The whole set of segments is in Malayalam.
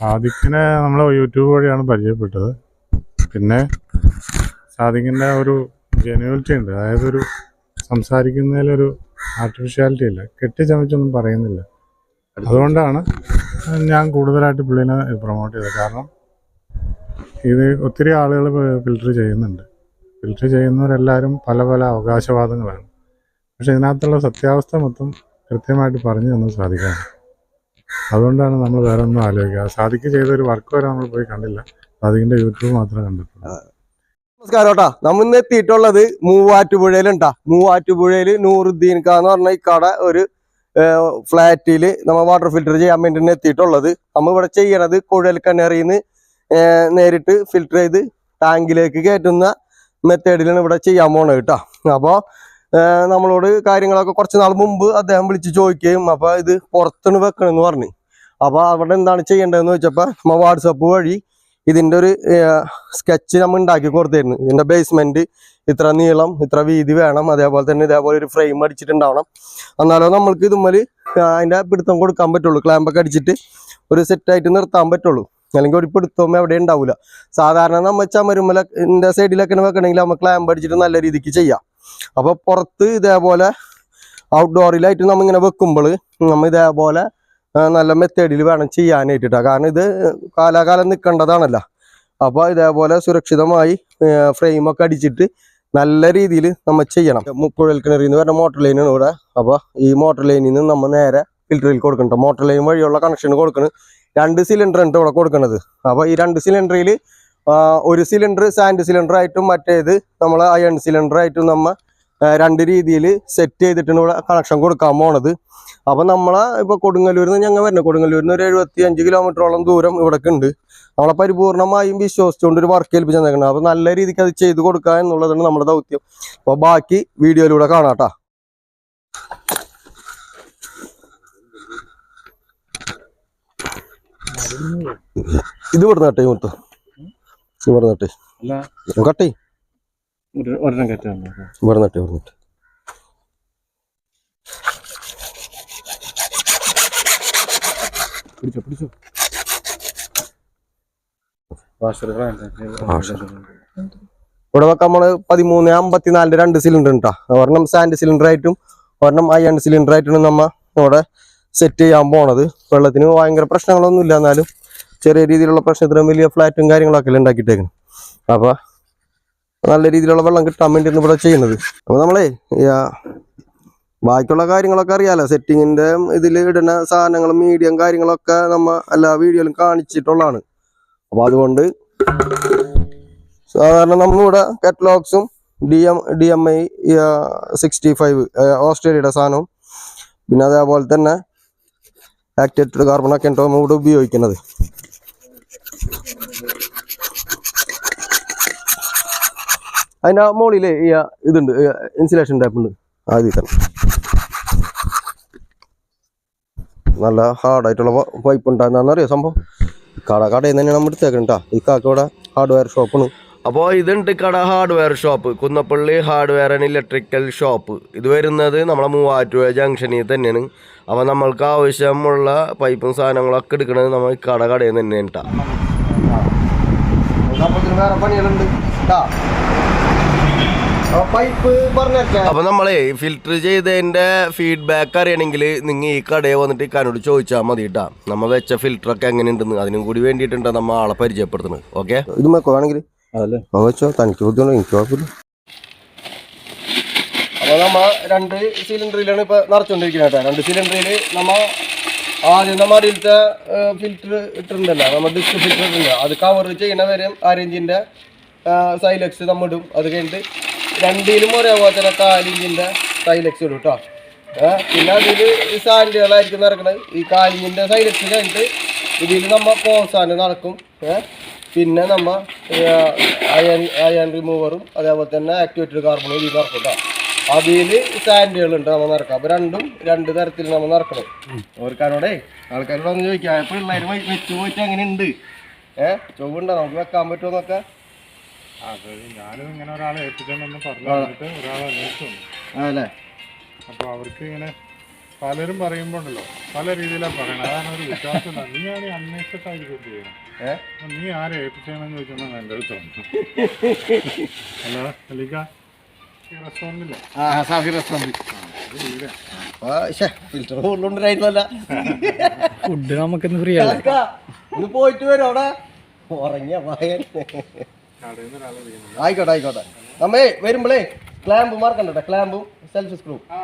സാദിഖിനെ നമ്മൾ യൂട്യൂബ് വഴിയാണ് പരിചയപ്പെട്ടത്. പിന്നെ സാദിഖിന്റെ ഒരു ജെനുവലിറ്റി ഉണ്ട്. അതായത് ഒരു സംസാരിക്കുന്നതിലൊരു ആർട്ടിഫിഷ്യാലിറ്റി ഇല്ല. കെട്ടിച്ചമച്ചൊന്നും പറയുന്നില്ല. അതുകൊണ്ടാണ് ഞാൻ കൂടുതലായിട്ട് പുള്ളിനെ പ്രൊമോട്ട് ചെയ്തത്. കാരണം ഇത് ഒത്തിരി ആളുകൾ ഫിൽറ്റർ ചെയ്യുന്നുണ്ട്. ഫിൽറ്റർ ചെയ്യുന്നവരെല്ലാവരും പല പല അവകാശവാദങ്ങളാണ്. പക്ഷെ ഇതിനകത്തുള്ള സത്യാവസ്ഥ മൊത്തം കൃത്യമായിട്ട് പറഞ്ഞു തന്നു സാധിക്കാണ് അതുകൊണ്ടാണ് നമ്മൾ വേറെ ഒന്നും ആലോചിക്കുക സാദിക്ക് ചെയ്ത ഒരു വർക്ക് വരെ നമ്മൾ പോയി കണ്ടില്ല. സാദിക്കിന്റെ യൂട്യൂബ് മാത്രമേ കണ്ടിട്ടുള്ളൂ. നമസ്കാരം കേട്ടാ നമ്മ ഇന്ന് എത്തിയിട്ടുള്ളത് മൂവാറ്റുപുഴയിലുണ്ടാ. മൂവാറ്റുപുഴയിൽ നൂറുദ്ദീൻ ഖാ എന്ന് പറഞ്ഞ ഇക്കാട ഒരു ഫ്ലാറ്റിൽ നമ്മൾ വാട്ടർ ഫിൽറ്റർ ചെയ്യാൻ വേണ്ടി എത്തിയിട്ടുള്ളത്. നമ്മൾ ഇവിടെ ചെയ്യണത് കുഴൽ കിണറിന്ന് നേരിട്ട് ഫിൽറ്റർ ചെയ്ത് ടാങ്കിലേക്ക് കയറ്റുന്ന മെത്തേഡിലാണ് ഇവിടെ ചെയ്യാൻ പോണത് കേട്ടോ അപ്പോൾ നമ്മളോട് കാര്യങ്ങളൊക്കെ കുറച്ച് നാൾ മുമ്പ് അദ്ദേഹം വിളിച്ച് ചോദിക്കുകയും അപ്പോൾ ഇത് പുറത്തുനിന്ന് വെക്കണമെന്ന് പറഞ്ഞു. അപ്പോൾ അവിടെ എന്താണ് ചെയ്യേണ്ടതെന്ന് വെച്ചപ്പോൾ നമ്മൾ വാട്സപ്പ് വഴി ഇതിന്റെ ഒരു സ്കെച്ച് നമ്മൾ ഉണ്ടാക്കി കൊടുത്തിരുന്നു. ഇതിന്റെ ബേസ്മെന്റ് ഇത്ര നീളം ഇത്ര വീതി വേണം. അതേപോലെ തന്നെ ഇതേപോലെ ഒരു ഫ്രെയിം അടിച്ചിട്ടുണ്ടാവണം. എന്നാലോ നമ്മൾക്ക് ഇതുമ്മൽ അതിന്റെ പിടുത്തം കൊടുക്കാൻ പറ്റുള്ളൂ. ക്ലാമ്പൊക്കെ അടിച്ചിട്ട് ഒരു സെറ്റായിട്ട് നിർത്താൻ പറ്റുള്ളൂ. അല്ലെങ്കിൽ ഒരു പിടുത്തവും എവിടെ ഉണ്ടാവില്ല സാധാരണ നമ്മൾ ചമരുമ്മലിന്റെ സൈഡിലൊക്കെ വെക്കണമെങ്കിൽ നമ്മൾ ക്ലാമ്പ് അടിച്ചിട്ട് നല്ല രീതിക്ക് ചെയ്യാം. അപ്പോൾ പുറത്ത് ഇതേപോലെ ഔട്ട്ഡോറിലായിട്ട് നമ്മൾ ഇങ്ങനെ വെക്കുമ്പോൾ നമ്മൾ ഇതേപോലെ നല്ല മെത്തേഡിൽ വേണം ചെയ്യാനായിട്ടാ കാരണം ഇത് കാലാകാലം നിൽക്കേണ്ടതാണല്ലോ അപ്പോൾ ഇതേപോലെ സുരക്ഷിതമായി ഫ്രെയിമൊക്കെ അടിച്ചിട്ട് നല്ല രീതിയിൽ നമ്മൾ ചെയ്യണം. മുക്കുഴൽ കിണറിൽ നിന്ന് വരുന്ന മോട്ടർ ലൈനാണ് ഇവിടെ. അപ്പോൾ ഈ മോട്ടർ ലൈനിൽ നിന്ന് നമ്മൾ നേരെ ഫിൽറ്ററിൽ കൊടുക്കണം മോട്ടർ ലൈൻ വഴിയുള്ള കണക്ഷൻ കൊടുക്കണം. രണ്ട് സിലിണ്ടർ ഉണ്ട് ഇവിടെ കൊടുക്കുന്നത് അപ്പോൾ ഈ രണ്ട് സിലിണ്ടറിൽ ഒരു സിലിണ്ടർ സാൻഡ് സിലിണ്ടർ ആയിട്ടും മറ്റേത് നമ്മൾ അയൺ സിലിണ്ടർ ആയിട്ടും നമ്മൾ രണ്ട് രീതിയിൽ സെറ്റ് ചെയ്തിട്ടാണ് ഇവിടെ കണക്ഷൻ കൊടുക്കാൻ പോണത്. അപ്പം നമ്മളെ ഇപ്പോൾ കൊടുങ്ങല്ലൂരിൽ നിന്ന് ഞങ്ങൾ വരുന്നത് കൊടുങ്ങല്ലൂരിൽ നിന്ന് ഒരു എഴുപത്തി അഞ്ച് കിലോമീറ്ററോളം ദൂരം ഇവിടേക്ക് ഉണ്ട്. നമ്മളെ പരിപൂർണമായും വിശ്വസിച്ചുകൊണ്ട് ഒരു വർക്ക് ഏൽപ്പിച്ച് തന്നേക്കണം. അപ്പം നല്ല രീതിക്ക് അത് ചെയ്ത് കൊടുക്കുക എന്നുള്ളതാണ് നമ്മുടെ ദൗത്യം. അപ്പോൾ ബാക്കി വീഡിയോയിലൂടെ കാണാട്ടാ ഇത് ഇവിടെ നട്ടേ മൊത്തം. ഇവിടെ നട്ടേ കട്ടേ ഒരെണ്ണം കയറ്റാണ് ഇവിടെ നട്ടേ ഇവിടെ നട്ടേ പിടിച്ചോ. പിടിച്ചോ ഇവിടെ വെക്കാൻ നമ്മൾ പതിമൂന്ന് അമ്പത്തിനാലിന്റെ രണ്ട് സിലിണ്ടർ ഉണ്ടാ ഒരെണ്ണം സാൻഡ് സിലിണ്ടർ ആയിട്ടും ഒരെണ്ണം അയൺ സിലിണ്ടർ ആയിട്ടും നമ്മ ഇവിടെ സെറ്റ് ചെയ്യാൻ പോണത്. വെള്ളത്തിന് ഭയങ്കര പ്രശ്നങ്ങളൊന്നും ഇല്ല എന്നാലും ചെറിയ രീതിയിലുള്ള പ്രശ്നത്തിനും വലിയ ഫ്ലാറ്റും കാര്യങ്ങളൊക്കെ അല്ലേ ഉണ്ടാക്കിയിട്ടേക്കണം. അപ്പൊ നല്ല രീതിയിലുള്ള വെള്ളം കിട്ടാൻ വേണ്ടിയാണ് ഇവിടെ ചെയ്യുന്നത്. അപ്പോൾ നമ്മളെ ബാക്കിയുള്ള കാര്യങ്ങളൊക്കെ അറിയാലോ. സെറ്റിങ്ങിന്റെ ഇതിൽ ഇടുന്ന സാധനങ്ങളും മീഡിയം കാര്യങ്ങളൊക്കെ നമ്മ എല്ലാ വീഡിയോയിലും കാണിച്ചിട്ടുള്ളതാണ്. അപ്പോൾ അതുകൊണ്ട് സാധാരണ നമ്മളിവിടെ കാറ്റലോഗ്സും D M D M I sixty five ഓസ്ട്രേലിയയുടെ സാധനവും. പിന്നെ അതേപോലെ തന്നെ ആക്റ്റേറ്റഡ് കാർബണൊക്കെ ഉണ്ടോ നമ്മൾ ഇവിടെ ഉപയോഗിക്കുന്നത്. അതിന്റെ മുകളിൽ ഇതുണ്ട് ഇൻസുലേഷൻ ടൈപ്പ് ഉണ്ട്. ആദ്യം തന്നെ നല്ല ഹാർഡായിട്ടുള്ള പൈപ്പ് ഉണ്ടാകുന്നറിയോ സംഭവം? കട കടയിൽ നിന്ന് തന്നെയാണ് നമ്മൾ എടുത്തേക്കണ്ടാ ഈ കാക്ക ഇവിടെ ഹാർഡ്വെയർ ഷോപ്പാണ് അപ്പോൾ ഇതുണ്ട് കട hardware shop Kunnappally hardware and electrical shop ഇത് വരുന്നത് നമ്മളെ മൂവാറ്റുപുഴ ജംഗ്ഷനിൽ തന്നെയാണ്. അപ്പോൾ നമ്മൾക്ക് ആവശ്യമുള്ള പൈപ്പും സാധനങ്ങളൊക്കെ എടുക്കുന്നത് നമ്മൾ കട കടയിൽ നിന്ന് തന്നെയാണ് കേട്ടോ വേറെ പണികളുണ്ട്. പൈപ്പ് അപ്പൊ നമ്മളെ ഫിൽറ്റർ ചെയ്തതിന്റെ ഫീഡ്ബാക്ക് അറിയണമെങ്കിൽ നിങ്ങൾ ഈ കടയിൽ വന്നിട്ട് ഇക്കാനോട് ചോദിച്ചാൽ മതി കേട്ടാ. നമ്മ വെച്ച ഫിൽറ്റർ ഒക്കെ എങ്ങനെയുണ്ടെന്ന് അതിനും കൂടി വേണ്ടിയിട്ടുണ്ട് നമ്മ ആളെ പരിചയപ്പെടുത്തുന്നത്. ഓക്കെ ഇത് വെക്കുവാണെങ്കിൽ വെച്ചോ. തനിക്ക് ബുദ്ധിമുട്ട് എനിക്ക് കുഴപ്പമില്ല. അപ്പൊ നമ്മ രണ്ട് സിലിണ്ടറിലാണ് ഇപ്പൊ നിറച്ചോണ്ടിരിക്കുന്നത് കേട്ടോ. രണ്ട് സിലിണ്ടറിൽ നമ്മ ആദ്യം നമ്മൾ അടിയിലത്തെ ഫിൽറ്റർ ഇട്ടിട്ടുണ്ടല്ലോ. നമ്മൾ ഡിസ്ക് ഫിൽറ്റർ ഇട്ടുണ്ട് അത് കവർ ചെയ്യണ വരെ ആരഞ്ചിന്റെ സൈലക്സ് നമ്മ ഇടും. അത് കഴിഞ്ഞിട്ട് രണ്ടിലും ഒരേപോലെ തന്നെ കാലിഞ്ചിന്റെ സൈലക്സ് ഇടും കേട്ടോ പിന്നെ അതിൽ സാൻഡുകളായിരിക്കും നടക്കുന്നത് ഈ കാലിഞ്ചിന്റെ സൈലക്സ് കഴിഞ്ഞിട്ട് ഇതിൽ നമ്മൾ കോസാന് നടക്കും. പിന്നെ നമ്മൾ അയൺ അയൺ റിമൂവറും അതേപോലെ തന്നെ ആക്ടിവേറ്റഡ് കാർബണും ഇതിൽ നടക്കും കേട്ടോ അതിൽ സാൻഡുകളുണ്ട് നമ്മൾ നടക്കാം അപ്പൊ രണ്ടും രണ്ട് തരത്തിൽ നമ്മൾ നടക്കണം. ഓർക്കാനോടെ ആൾക്കാരോട് ഒന്ന് ചോദിക്കാം പിള്ളേർ വെച്ച് പോയിട്ട് അങ്ങനെ ഉണ്ട് ഏഹ് ചൊവ്വുണ്ടോ? നമുക്ക് വെക്കാൻ പറ്റുമോ എന്നൊക്കെ? ഞാനും ഇങ്ങനെ ഒരാളെ ഏൽപ്പിച്ചോണ്ടെന്ന് പറഞ്ഞു ഒരാളെ അന്വേഷിച്ചു അതല്ലേ അപ്പോൾ അവർക്ക് ഇങ്ങനെ പലരും പറയുമ്പോണ്ടല്ലോ പല രീതിയിലാണ് പറയണത്. അതാണ് ഒരു വിശ്വാസം നീ ആരെ അന്വേഷിച്ചിട്ടായിരിക്കും ചെയ്യണം? നീ ആരെ ഏൽപ്പിച്ചതെന്ന് ചോദിച്ചാൽ എന്റെ അടുത്ത് വന്നു ഹലോ അലിക്ക സാഫി റെസ്റ്റോറന്റ് ഫിൽറ്റർ ഫുഡ് നമുക്കിന്ന് ഫ്രീ ആണ് ഇത് പോയിട്ട് വരും അവിടെ. ഉറങ്ങിയ ആയിക്കോട്ടെ ആയിക്കോട്ടെ. നമ്മേ വരുമ്പോഴേ ക്ലാമ്പ് മാർക്കണ്ട ക്ലാമ്പും സെൽഫ് സ്ക്രൂ ആ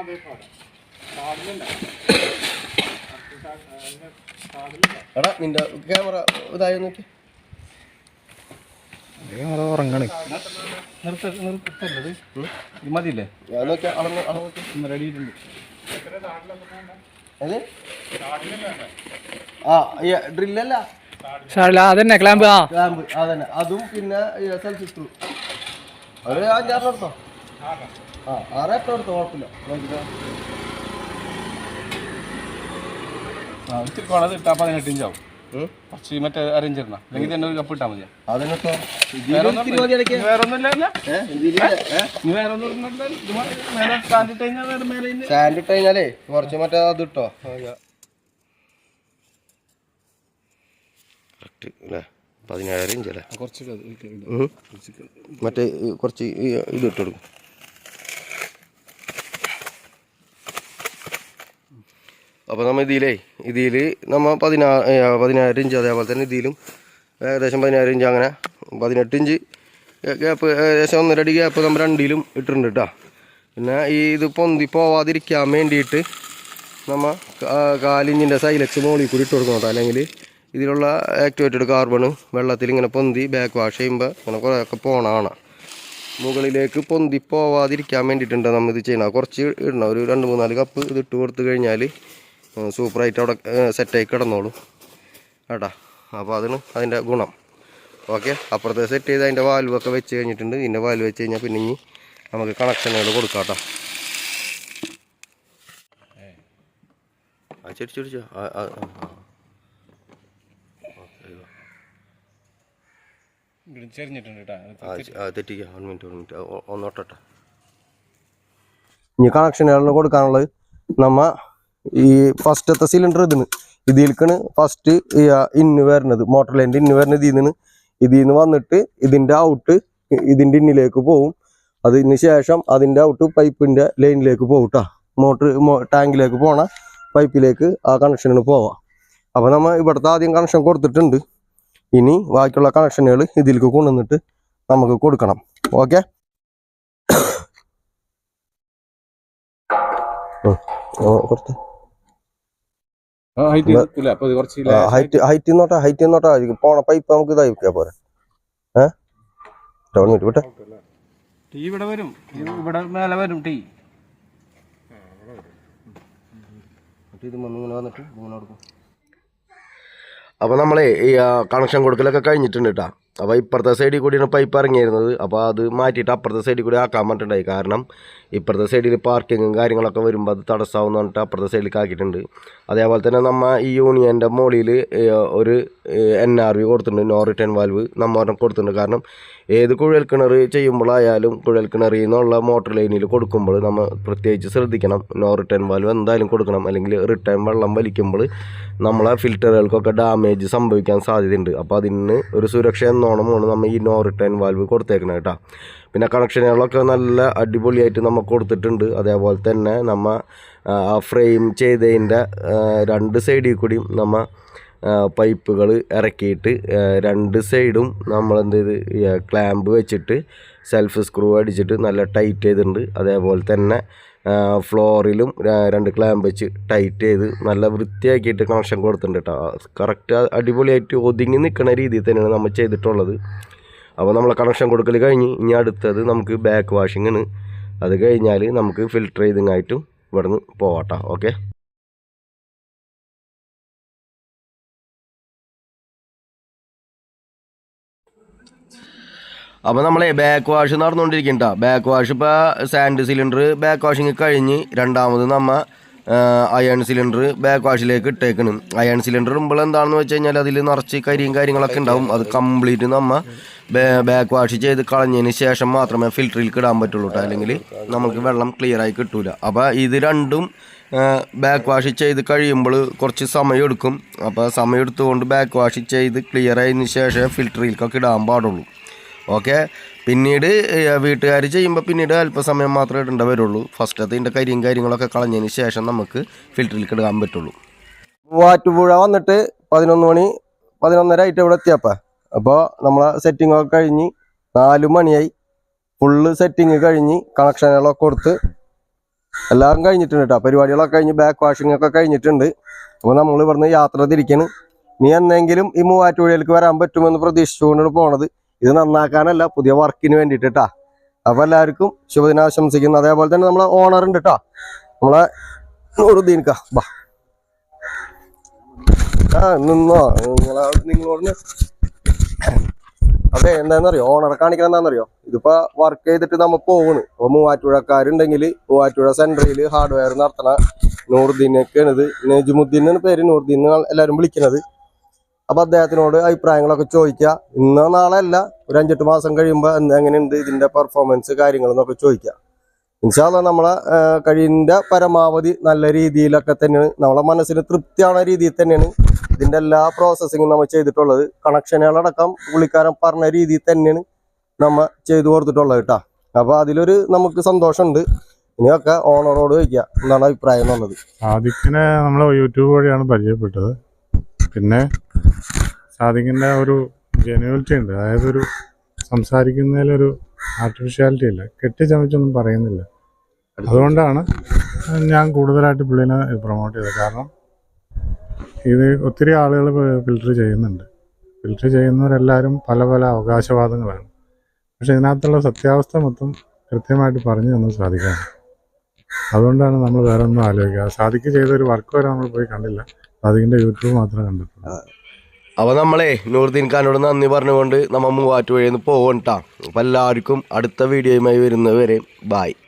എടാ നിന്റെ ക്യാമറ ഇതായി നോക്കി ഉറങ്ങണ് നിർത്ത നിർത്തല്ലത് ഇത് മതിയില്ലേ ഞാൻ നോക്കിയാ അളന്ന് അളന്ന് നോക്കി ഇന്ന് റെഡി ആയിട്ടുണ്ട്. ഏത്? ആ ഡ്രില്ലല്ല അതന്നെ ക്ലാമ്പ് ആ. ക്ലാമ്പ് അതന്നെ. അതും പിന്നെ അഞ്ചാറ് എടുത്തോ? ആ ആറ് എത്ര എടുത്തോ? കുഴപ്പമില്ല. ആ ഇട്ടാ പതിനെട്ട് ഇഞ്ചാവും ഉം. കുറച്ച് മറ്റേ അറേഞ്ച് ഇടണം. അല്ലെങ്കിൽ തന്നെ ഒരു കപ്പ് ഇട്ടാൽ അതിനൊക്കെ വേറെ ഒന്നും മതി. സാൻഡ് ഇട്ട് കഴിഞ്ഞാലേ കുറച്ച് മറ്റേ അത് ഇട്ടോ. അല്ലേ പതിനേഴര ഇഞ്ചല്ലേ? കുറച്ച്. മറ്റേ കുറച്ച് ഇത് ഇട്ട് അപ്പോൾ നമ്മൾ ഇതിലേ ഇതിൽ നമ്മൾ പതിനാ പതിനായിരം ഇഞ്ച് അതേപോലെ തന്നെ ഇതിലും ഏകദേശം പതിനായിരം ഇഞ്ച് അങ്ങനെ പതിനെട്ട് ഇഞ്ച് ഗ്യാപ്പ് ഏകദേശം ഒന്നരടി ഗ്യാപ്പ് നമ്മൾ രണ്ടിലും ഇട്ടിട്ടുണ്ട് കേട്ടോ പിന്നെ ഈ ഇത് പൊന്തി പോവാതിരിക്കാൻ വേണ്ടിയിട്ട് നമ്മൾ കാലിഞ്ചിന്റെ സൈലക്സ് മോളിൽ കൂടി ഇട്ട് കൊടുക്കണം കേട്ടോ അല്ലെങ്കിൽ ഇതിലുള്ള ആക്ടിവേറ്റഡ് കാർബണ് വെള്ളത്തിൽ ഇങ്ങനെ പൊന്തി ബാക്ക് വാഷ് ചെയ്യുമ്പോൾ ഇങ്ങനെ കുറേയൊക്കെ പോണാണ് മുകളിലേക്ക് പൊന്തി പോവാതിരിക്കാൻ വേണ്ടിയിട്ടുണ്ട് നമ്മൾ ഇത് ചെയ്യണം കുറച്ച് ഇടണം. ഒരു രണ്ട് മൂന്നാൽ കപ്പ് ഇത് ഇട്ട് കൊടുത്തു കഴിഞ്ഞാൽ സൂപ്പറായിട്ട് അവിടെ സെറ്റായി കിടന്നോളും. കേട്ടാ? അപ്പോൾ അതാണ് അതിന്റെ ഗുണം. ഓക്കെ? അപ്പുറത്തെ സെറ്റ് ചെയ്ത് അതിന്റെ വാൽവൊക്കെ വെച്ച് കഴിഞ്ഞിട്ടുണ്ട്. ഇതിന്റെ വാൽവ് വെച്ച് കഴിഞ്ഞാൽ പിന്നെ ഇനി നമുക്ക് കണക്ഷനുകൾ കൊടുക്കാം കേട്ടോ. ആ ചെടിച്ചു ചെടിച്ചോ. മിനിറ്റ് മിനിറ്റ് ഇനി കണക്ഷനുകൾ കൊടുക്കാനുള്ളത് നമ്മ ഈ ഫസ്റ്റത്തെ സിലിണ്ടർ ഇതിന്. ഇതിൽക്കാണ് ഫസ്റ്റ് ഇന്ന് വരുന്നത്. മോട്ടോർ ലൈന്റെ ഇന്ന് വരുന്നത് ഇതിൽ നിന്ന് ഇതിൽ നിന്ന് വന്നിട്ട് ഇതിന്റെ ഔട്ട് ഇതിന്റെ ഇന്നിലേക്ക് പോവും. അതിന് ശേഷം അതിന്റെ ഔട്ട് പൈപ്പിന്റെ ലൈനിലേക്ക് പോകും കേട്ടോ മോട്ടർ ടാങ്കിലേക്ക് പോണ പൈപ്പിലേക്ക് ആ കണക്ഷനിൽ പോവാം. അപ്പോൾ നമ്മൾ ഇവിടുത്തെ ആദ്യം കണക്ഷൻ കൊടുത്തിട്ടുണ്ട്. ഇനി ബാക്കിയുള്ള കണക്ഷനുകൾ ഇതിലേക്ക് കൊണ്ടുവന്നിട്ട് നമുക്ക് കൊടുക്കണം. ഓക്കെ ഓ കുറച്ച് ഹൈറ്റ് ഹൈറ്റ് നോട്ടാ ഹൈറ്റ് നോട്ടാ പോണ പൈപ്പ് നമുക്ക് ഇതായി പോരെ. ഏഹ് മിനിറ്റ് വിട്ടെ. ടീ ഇവിടെ വരും. ഇവിടെ മേലെ വരും ടീ. ഇത് ഇങ്ങനെ വന്നിട്ട് ഇങ്ങനെ കൊടുക്കും. അപ്പോൾ നമ്മളെ ഈ കണക്ഷൻ കൊടുക്കലൊക്കെ കഴിഞ്ഞിട്ടുണ്ട് കേട്ടോ അപ്പോൾ ഇപ്പുറത്തെ സൈഡിൽ കൂടിയാണ് പൈപ്പ് ഇറങ്ങിയിരുന്നത്. അപ്പോൾ അത് മാറ്റിയിട്ട് അപ്പുറത്തെ സൈഡിൽ കൂടി ആക്കാൻ പറ്റുണ്ടായി കാരണം ഇപ്പുറത്തെ സൈഡിൽ പാർക്കിങ്ങും കാര്യങ്ങളൊക്കെ വരുമ്പോൾ അത് തടസ്സമാവും പറഞ്ഞിട്ട് അപ്പുറത്തെ സൈഡിലേക്ക് ആക്കിയിട്ടുണ്ട്. അതേപോലെ തന്നെ നമ്മൾ ഈ യൂണിയന്റെ മുകളിൽ ഒരു എൻ ആർ വി കൊടുത്തിട്ടുണ്ട്. നോ റിട്ടേൺ വാൽവ് നമ്മൾ കൊടുത്തിട്ടുണ്ട്. കാരണം ഏത് കുഴൽ കിണർ ചെയ്യുമ്പോഴായാലും കുഴൽ കിണറിൽ നിന്നുള്ള മോട്ടർ ലൈനിൽ കൊടുക്കുമ്പോൾ നമ്മൾ പ്രത്യേകിച്ച് ശ്രദ്ധിക്കണം. നോ റിട്ടേൺ വാൽവ് എന്തായാലും കൊടുക്കണം. അല്ലെങ്കിൽ റിട്ടേൺ വെള്ളം വലിക്കുമ്പോൾ നമ്മളെ ഫിൽറ്ററുകൾക്കൊക്കെ ഡാമേജ് സംഭവിക്കാൻ സാധ്യതയുണ്ട്. അപ്പോൾ അതിന് ഒരു സുരക്ഷ എന്നോണമാണ് നമ്മൾ ഈ നോ റിട്ടേൺ വാൽവ് കൊടുത്തേക്കണം കേട്ടോ പിന്നെ കണക്ഷനുകളൊക്കെ നല്ല അടിപൊളിയായിട്ട് നമ്മൾ കൊടുത്തിട്ടുണ്ട്. അതേപോലെ തന്നെ നമ്മൾ ആ ഫ്രെയിം ചെയ്തതിന്റെ രണ്ട് സൈഡിൽ കൂടിയും നമ്മ പൈപ്പുകൾ ഇറക്കിയിട്ട് രണ്ട് സൈഡും നമ്മൾ എന്ത് ചെയ്ത് ക്ലാമ്പ് വെച്ചിട്ട് സെൽഫ് സ്ക്രൂ അടിച്ചിട്ട് നല്ല ടൈറ്റ് ചെയ്തിട്ടുണ്ട്. അതേപോലെ തന്നെ ഫ്ലോറിലും രണ്ട് ക്ലാമ്പ് വെച്ച് ടൈറ്റ് ചെയ്ത് നല്ല വൃത്തിയാക്കിയിട്ട് കണക്ഷൻ കൊടുത്തിട്ടുണ്ട് കേട്ടോ കറക്റ്റ് അടിപൊളിയായിട്ട് ഒതുങ്ങി നിൽക്കുന്ന രീതിയിൽ തന്നെയാണ് നമ്മൾ ചെയ്തിട്ടുള്ളത്. അപ്പോൾ നമ്മൾ കണക്ഷൻ കൊടുക്കൽ കഴിഞ്ഞ് ഇനി അടുത്തത് നമുക്ക് ബാക്ക് വാഷിംഗ് ആണ്. അത് കഴിഞ്ഞാൽ നമുക്ക് ഫിൽറ്റർ ചെയ്തിങ്ങായിട്ടും ഇവിടുന്ന് പോവാട്ടോ ഓക്കെ അപ്പോൾ നമ്മളെ ബാക്ക് വാഷ് നടന്നുകൊണ്ടിരിക്കണ്ട ബാക്ക് വാഷ് ഇപ്പോൾ സാൻഡ് സിലിണ്ടർ ബാക്ക് വാഷിങ് കഴിഞ്ഞ് രണ്ടാമത് നമ്മൾ അയൺ സിലിണ്ടർ ബാക്ക് വാഷിലേക്ക് ഇട്ടേക്കണ്. അയൺ സിലിണ്ടർ ഇടുമ്പോൾ എന്താണെന്ന് വെച്ച് കഴിഞ്ഞാൽ അതിൽ നിറച്ച് കരിയും കാര്യങ്ങളൊക്കെ ഉണ്ടാവും. അത് കംപ്ലീറ്റ് നമ്മൾ ബാക്ക് വാഷ് ചെയ്ത് കളഞ്ഞതിന് ശേഷം മാത്രമേ ഫിൽറ്ററിൽ ഇടാൻ പറ്റുള്ളൂ കേട്ടോ അല്ലെങ്കിൽ നമുക്ക് വെള്ളം ക്ലിയറായി കിട്ടൂല. അപ്പോൾ ഇത് രണ്ടും ബാക്ക് വാഷ് ചെയ്ത് കഴിയുമ്പോൾ കുറച്ച് സമയം എടുക്കും. അപ്പോൾ സമയം എടുത്തുകൊണ്ട് ബാക്ക് വാഷ് ചെയ്ത് ക്ലിയർ ശേഷം ഫിൽറ്ററിലേക്കൊക്കെ ഇടാൻ പാടുള്ളൂ. ഓക്കെ? പിന്നീട് വീട്ടുകാർ ചെയ്യുമ്പോൾ പിന്നീട് അല്പസമയം മാത്രമേ ഇടേണ്ട വരുള്ളൂ. ഫസ്റ്റത്തെ ഇതിന്റെ കരിയും കാര്യങ്ങളൊക്കെ കളഞ്ഞതിന് ശേഷം നമുക്ക് ഫിൽറ്ററിലേക്ക് ഇടാൻ പറ്റുള്ളൂ. മൂവാറ്റുപുഴ വന്നിട്ട് പതിനൊന്ന് മണി പതിനൊന്നര ആയിട്ട് ഇവിടെ എത്തിയപ്പ. അപ്പോൾ നമ്മളെ സെറ്റിങ്ങൊക്കെ കഴിഞ്ഞ് നാല് മണിയായി. ഫുള്ള് സെറ്റിങ് കഴിഞ്ഞ് കണക്ഷനുകളൊക്കെ കൊടുത്ത് എല്ലാം കഴിഞ്ഞിട്ടുണ്ട് കേട്ടോ. പരിപാടികളൊക്കെ കഴിഞ്ഞ് ബാക്ക് വാഷിംഗ് ഒക്കെ കഴിഞ്ഞിട്ടുണ്ട്. അപ്പോൾ നമ്മൾ ഇവിടുന്ന് യാത്ര തിരിക്കണം. നീ എന്നെങ്കിലും ഈ മൂവാറ്റുപുഴയിലേക്ക് വരാൻ പറ്റുമെന്ന് പ്രതീക്ഷിച്ചുകൊണ്ടാണ് പോണത്. ഇത് നന്നാക്കാനല്ല പുതിയ വർക്കിന് വേണ്ടിയിട്ട് അപ്പോൾ എല്ലാവർക്കും ശുഭദിനം ആശംസിക്കുന്നു അതേപോലെ തന്നെ നമ്മളെ ഓണർ ഉണ്ട് കേട്ടോ നമ്മളെ നൂറുദ്ദീൻക്ക ബാ. ആ നിന്നോ? നിങ്ങളെ നിങ്ങളോട് അതെ എന്താണെന്നറിയോ ഓണർ കാണിക്കണം എന്താണെന്നറിയോ ഇതിപ്പോ വർക്ക് ചെയ്തിട്ട് നമ്മ പോകണ് അപ്പൊ മൂവാറ്റുപുഴക്കാരുണ്ടെങ്കിൽ മൂവാറ്റുപുഴ സെന്ററിൽ ഹാർഡ്വെയർ നടത്തണ നൂറുദ്ദീനൊക്കെയാണ് ഇത് നജുമുദ്ദീൻ എന്നാണ് പേര്. നൂറുദ്ദീൻ എല്ലാവരും വിളിക്കുന്നത് അപ്പൊ അദ്ദേഹത്തിനോട് അഭിപ്രായങ്ങളൊക്കെ ചോദിക്കുക. ഇന്നോ നാളെ അല്ല ഒരു അഞ്ചെട്ട് മാസം കഴിയുമ്പോൾ എങ്ങനെയുണ്ട് ഇതിന്റെ പെർഫോമൻസ് കാര്യങ്ങളെന്നൊക്കെ ചോദിക്കുക. ഇൻഷാല്ല നമ്മളെ കഴിയുന്ന പരമാവധി നല്ല രീതിയിലൊക്കെ തന്നെയാണ്. നമ്മളെ മനസ്സിന് തൃപ്തിയാണ രീതിയിൽ തന്നെയാണ് ഇതിന്റെ എല്ലാ പ്രോസസ്സിങ്ങും നമ്മൾ ചെയ്തിട്ടുള്ളത്. കണക്ഷനുകളടക്കം പുള്ളിക്കാരൻ പറഞ്ഞ രീതിയിൽ തന്നെയാണ് നമ്മൾ ചെയ്തു കൊടുത്തിട്ടുള്ളത് കേട്ടോ. അപ്പോൾ അതിലൊരു നമുക്ക് സന്തോഷമുണ്ട്. ഇനിയൊക്കെ ഓണറോട് ചോദിക്കുക. എന്നാണ് അഭിപ്രായം എന്നുള്ളത്? ആദ്യത്തിനെ നമ്മൾ യൂട്യൂബ് വഴിയാണ് പരിചയപ്പെട്ടത്. പിന്നെ സാദിഖിന്റെ ഒരു ജെനുവലിറ്റി ഉണ്ട്. അതായത് ഒരു സംസാരിക്കുന്നതിലൊരു ആർട്ടിഫിഷ്യാലിറ്റി ഇല്ല. കെട്ടിച്ചമച്ചൊന്നും പറയുന്നില്ല. അതുകൊണ്ടാണ് ഞാൻ കൂടുതലായിട്ട് പുള്ളിനെ പ്രൊമോട്ട് ചെയ്തത്. കാരണം ഇത് ഒത്തിരി ആളുകൾ ഫിൽറ്റർ ചെയ്യുന്നുണ്ട്. ഫിൽറ്റർ ചെയ്യുന്നവരെല്ലാവരും പല പല അവകാശവാദങ്ങളാണ്. പക്ഷെ ഇതിനകത്തുള്ള സത്യാവസ്ഥ മൊത്തം കൃത്യമായിട്ട് പറഞ്ഞു തന്നു സാധിക്കാണ് അതുകൊണ്ടാണ് നമ്മൾ വേറെ ഒന്നും ആലോചിക്കുക സാധിക്കുക ചെയ്ത ഒരു വർക്ക് വരെ നമ്മൾ പോയി കണ്ടില്ല. സാദിക്കിന്റെ യൂട്യൂബ് മാത്രം കണ്ടിട്ടുള്ളൂ. അപ്പൊ നമ്മളെ നൂറുദ്ദീൻ ഖാനോട് നന്ദി പറഞ്ഞുകൊണ്ട് നമ്മ മൂവാറ്റുപുഴയിൽ നിന്ന് പോകണ്ട അപ്പൊ എല്ലാവർക്കും അടുത്ത വീഡിയോയുമായി വരുന്നത് വരെ ബായ്